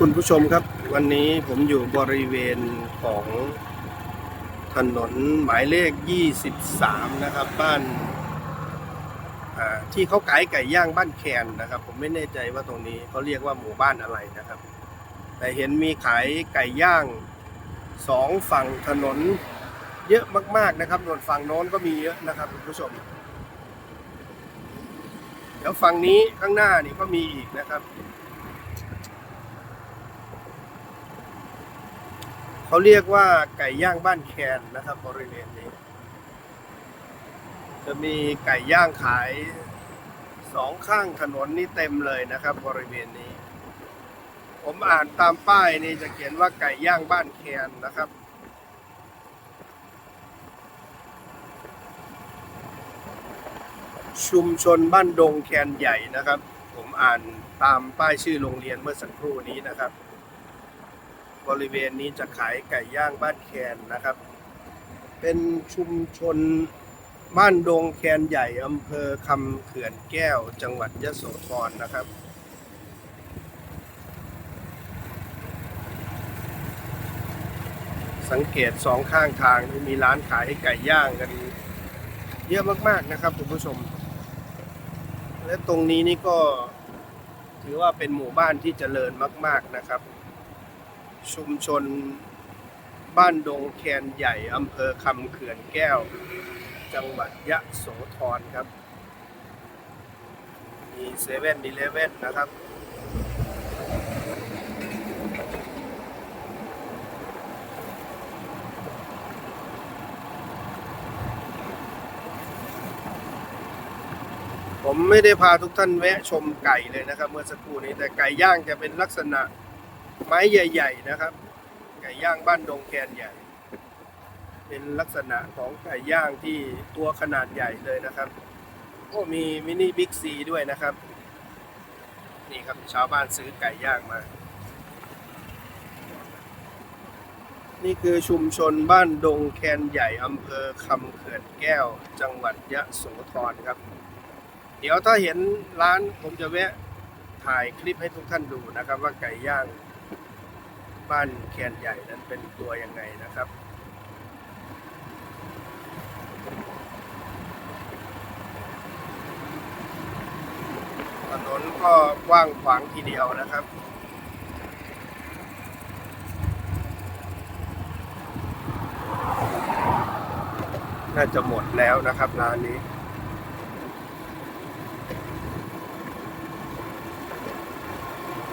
คุณผู้ชมครับวันนี้ผมอยู่บริเวณของถนนหมายเลข 23 นะครับ บ้านที่เขาขายไก่ย่างบ้านแคนนะครับ ผมไม่แน่ใจว่าตรงนี้เขาเรียกว่าหมู่บ้านอะไรนะครับ แต่เห็นมีขายไก่ย่างสองฝั่งถนนเยอะมาก ๆนะครับส่วนฝั่งโน้นก็มีเยอะนะครับคุณผู้ชม เดี๋ยวฝั่งนี้ข้างหน้านี่ก็มีอีกนะครับ เขาเรียกว่าไก่ย่างบ้านแคนนะครับบริเวณนี้ จะมีไก่ย่างขายสองข้างถนนนี่เต็มเลยนะครับ บริเวณนี้ ผมอ่านตามป้ายนี่จะเขียนว่าไก่ย่างบ้านแคนนะครับชุมชนบ้านดงแคนใหญ่นะครับ ผมอ่านตามป้ายชื่อโรงเรียนเมื่อสักครู่นี้นะครับ บริเวณนี้จะขายไก่ย่างบ้านแคนนะครับ เป็นชุมชนบ้านดงแคนใหญ่อำเภอคำเขื่อนแก้วจังหวัดยโสธรนะครับสังเกตสองข้างทางมีร้านขายไก่ย่างกันเยอะมากๆนะครับคุณผู้ชม และตรงนี้นี่ก็ถือว่าเป็นหมู่บ้านที่เจริญมาก ๆนะครับ ชุมชนบ้านดงแคนใหญ่อำเภอคำเขื่อนแก้ว จังหวัดยะโสธรครับ มีเซเว่นดีเลเว่นนะครับผมไม่ได้พาทุกท่านแวะชมไก่เลยนะครับ เมื่อสักครู่นี้แต่ไก่ย่างจะเป็นลักษณะ ไม้ใหญ่ ๆ นะครับ ไก่ย่างบ้านดงแคนใหญ่ เป็นลักษณะของไก่ย่างที่ตัวขนาดใหญ่เลยนะครับโอ้มีมินิบิ๊กซีด้วยนะครับ นี่ครับชาวบ้านซื้อไก่ย่างมา นี่คือชุมชนบ้านดงแคนใหญ่อำเภอคำเขื่อนแก้ว จังหวัดยะโสธรครับ เดี๋ยวถ้าเห็นร้านผมจะแวะถ่ายคลิปให้ทุกท่านดูนะครับ ว่าไก่ย่าง บ้านแคนใหญ่นั้นเป็นตัวยังไงนะครับ ถนนก็กว้างขวางทีเดียวนะครับน่าจะหมดแล้วนะครับร้านนี้